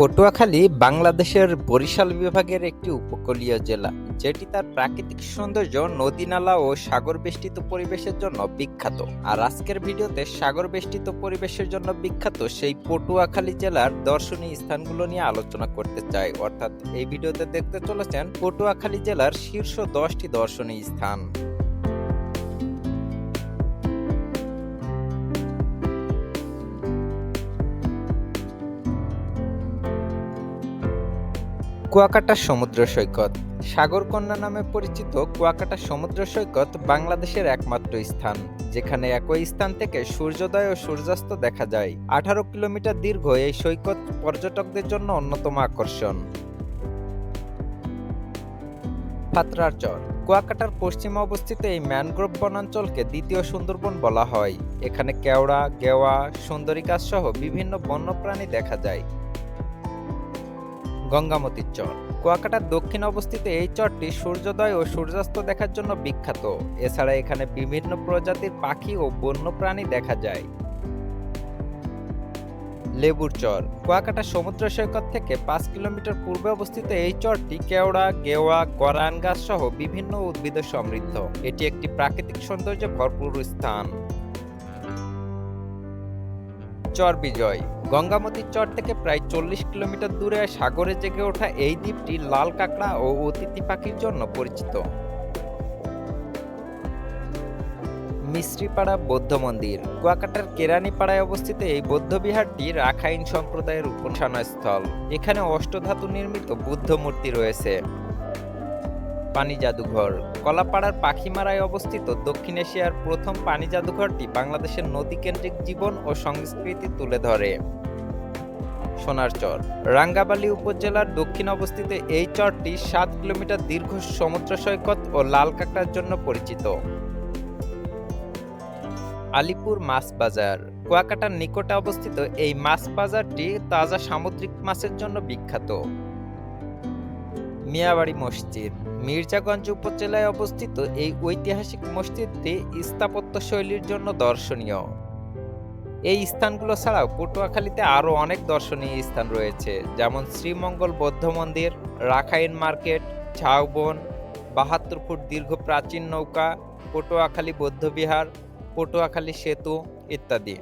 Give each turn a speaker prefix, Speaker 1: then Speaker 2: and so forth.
Speaker 1: পটুয়াখালী বাংলাদেশের বরিশাল বিভাগের একটি উপকূলীয় জেলা, যেটি তার প্রাকৃতিক সৌন্দর্য নদী নালা ও সাগর বেষ্টিত পরিবেশের জন্য বিখ্যাত। আর আজকের ভিডিওতে সাগর বেষ্টিত পরিবেশের জন্য বিখ্যাত সেই পটুয়াখালী জেলার দর্শনীয় স্থানগুলো নিয়ে আলোচনা করতে চাই। অর্থাৎ এই ভিডিওতে দেখতে চলেছেন পটুয়াখালী জেলার শীর্ষ দশটি দর্শনীয় স্থান। কুয়াকাটা সমুদ্র সৈকত। সাগরকন্যা নামে পরিচিত কুয়াকাটা সমুদ্র সৈকত বাংলাদেশের একমাত্র স্থান, যেখানে একই স্থান থেকে সূর্যোদয় ও সূর্যাস্ত দেখা যায়। আঠারো কিলোমিটার দীর্ঘ এই সৈকত পর্যটকদের জন্য অন্যতম আকর্ষণ। ফাতরার চর। কুয়াকাটার পশ্চিমে অবস্থিত এই ম্যানগ্রোভ বনাঞ্চলকে দ্বিতীয় সুন্দরবন বলা হয়। এখানে কেওড়া, গেওয়া সুন্দরী গাছ সহ বিভিন্ন বন্যপ্রাণী দেখা যায়। গঙ্গামতির চর। কুয়াকাটার দক্ষিণে অবস্থিত এই চরটি সূর্যোদয় ও সূর্যাস্ত দেখার জন্য বিখ্যাত। এছাড়া এখানে বিভিন্ন প্রজাতির পাখি ও বন্যপ্রাণী দেখা যায়। লেবুর চর। কুয়াকাটা সমুদ্র সৈকত থেকে পাঁচ কিলোমিটার পূর্বে অবস্থিত এই চরটি কেওড়া, গেওয়া, গরান গাছ সহ বিভিন্ন উদ্ভিদে সমৃদ্ধ। এটি একটি প্রাকৃতিক সৌন্দর্যে ভরপুর স্থান। চর বিজয়। গঙ্গামতির চর থেকে প্রায় চল্লিশ কিলোমিটার দূরে সাগরে জেগে ওঠা এই দ্বীপটি লাল কাঁকড়া ও অতিথি পাখির জন্য পরিচিত। মিশ্রিপাড়া বৌদ্ধ মন্দির। কুয়াকাটার কেরানীপাড়ায় অবস্থিত এই বৌদ্ধ বিহারটি রাখাইন সম্প্রদায়ের উপাসনাস্থল এখানে অষ্টধাতু নির্মিত বুদ্ধ মূর্তি রয়েছে। পানি জাদুঘর। কলাপাড়ার পাখিমারায় অবস্থিত দক্ষিণ এশিয়ার প্রথম পানি জাদুঘরটি বাংলাদেশের নদীকেন্দ্রিক জীবন ও সংস্কৃতি তুলে ধরে। সোনার চর। রাঙ্গাবালী উপজেলার দক্ষিণ অবস্থিত এই চরটি সাত কিলোমিটার দীর্ঘ সমুদ্র সৈকত ও লাল কাঁকড়ার জন্য পরিচিত। আলিপুর মাছ বাজার। কুয়াকাটার নিকটে অবস্থিত এই মাছ বাজারটি তাজা সামুদ্রিক মাছের জন্য বিখ্যাত। মিয়াবাড়ি মসজিদ। মির্জাগঞ্জ উপজেলায় অবস্থিত এই ঐতিহাসিক মসজিদটি স্থাপত্য শৈলীর জন্য দর্শনীয়। এই স্থানগুলো ছাড়াও পটুয়াখালীতে আরও অনেক দর্শনীয় স্থান রয়েছে, যেমন শ্রীমঙ্গল বৌদ্ধ মন্দির, রাখাইন মার্কেট, ঝাউবন, বাহাত্তর ফুট দীর্ঘ প্রাচীন নৌকা, পটুয়াখালী বৌদ্ধবিহার পটুয়াখালী সেতু ইত্যাদি।